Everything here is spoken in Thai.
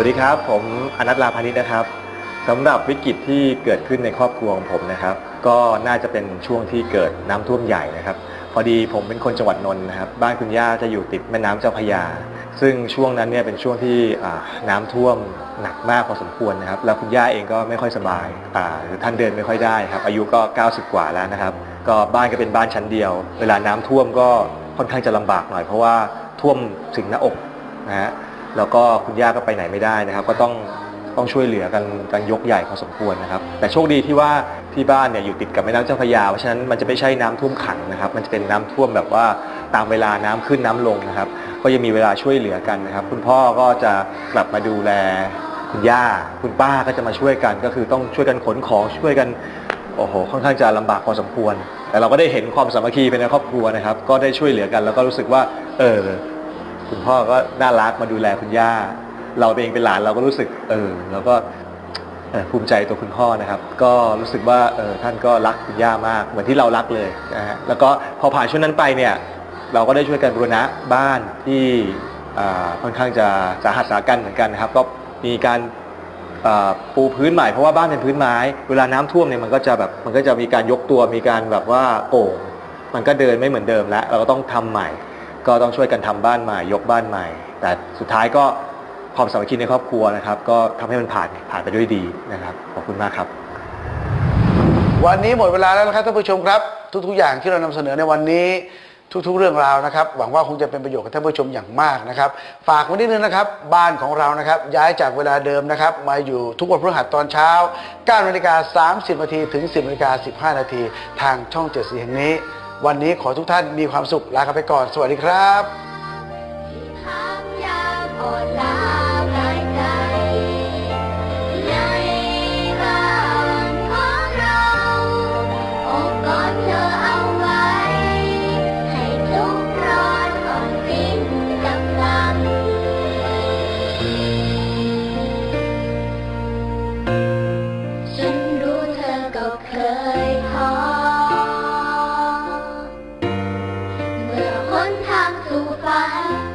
วัสดีครับ ผมอนัทลาพานิชนะครับสำหรับวิกฤตที่เกิดขึ้นในครอบครัวของผมนะครับ ก็น่าจะเป็นช่วงที่เกิดน้ำท่วมใหญ่นะครับ พอดีผมเป็นคนจังหวัดนนท์นะครับ บ้านคุณย่าจะอยู่ติดแม่น้ำเจ้าพระยา ซึ่งช่วงนั้นเนี่ยเป็นช่วงที่อ่าน้ำท่วมหนักมากพอสมควรนะครับ แล้วคุณย่าเองก็ไม่ค่อยสบายอ่าท่านเดินไม่ค่อยได้ครับ อายุก็ 90 กว่าแล้วนะครับ ก็บ้านก็เป็นบ้านชั้นเดียว เวลาน้ำท่วมก็ค่อนข้างจะลำบากหน่อยเพราะว่าท่วมถึงหน้าอกนะฮะ แล้วก็คุณย่าก็ไปไหนไม่ได้นะครับ ก็ต้องต้องช่วยเหลือกันกันยกใหญ่พอสมควรนะครับ แต่โชคดีที่ว่าที่บ้านเนี่ยอยู่ติดกับแม่น้ำเจ้าพระยาเพราะฉะนั้นมันจะไม่ใช่น้ำท่วมขังนะครับ มันจะเป็นน้ำท่วมแบบว่าตามเวลาน้ำขึ้นน้ำลงนะครับ ก็ยังมีเวลาช่วยเหลือกันนะครับ คุณพ่อก็จะกลับมาดูแลคุณย่า คุณป้าก็จะมาช่วยกัน ก็คือต้องช่วยกันขนของช่วยกัน โอ้โห ค่อนข้างจะลำบากพอสมควร แต่เราก็ได้เห็นความสามัคคีเป็นในครอบครัวนะครับ ก็ได้ช่วยเหลือกัน แล้วก็รู้สึกว่า เออ คุณพ่อก็น่ารักมาดูแลคุณย่า เราเองเป็นหลานเราก็รู้สึก เออเราก็ภูมิใจตัวคุณพ่อนะครับ ก็รู้สึกว่าเออท่านก็รักคุณย่ามาก เหมือนที่เรารักเลยนะฮะแล้วก็พอผ่านช่วงนั้นไปเนี่ย เราก็ได้ช่วยกันบูรณะบ้านที่ค่อนข้างจะสาหัสสากันเหมือนกันนะครับ ก็มีการปูพื้นใหม่เพราะว่าบ้านเป็นพื้นไม้ เวลาน้ำท่วมเนี่ยมันก็จะแบบมันก็จะมีการยกตัวมีการแบบว่าโก่งมันก็เดินไม่เหมือนเดิมแล้ว เราก็ต้องทำใหม่ ก็ต้องช่วยกันทำบ้านใหม่ ยกบ้านใหม่ แต่สุดท้ายก็ความสามัคคีในครอบครัวนะครับ ก็ทำให้มันผ่านผ่านไปด้วยดีนะครับขอบคุณมากครับ วันนี้หมดเวลาแล้วนะครับท่านผู้ชมครับ ทุก ๆ อย่างที่เรานำเสนอในวันนี้ทุกๆเรื่องราวนะครับ หวังว่าคงจะเป็นประโยชน์กับท่านผู้ชมอย่างมากนะครับ ฝากไว้นิดนึงนะครับ บ้านของเรานะครับ ย้ายจากเวลาเดิมนะครับ มาอยู่ทุกวันพฤหัสตอนเช้า9นาฬิกา30นาทีถึง 10นาฬิกา15นาทีทางช่องเจ็ดสีแห่งนี้ วันนี้ขอทุกท่านมีความสุขลากันไปก่อน สวัสดีครับ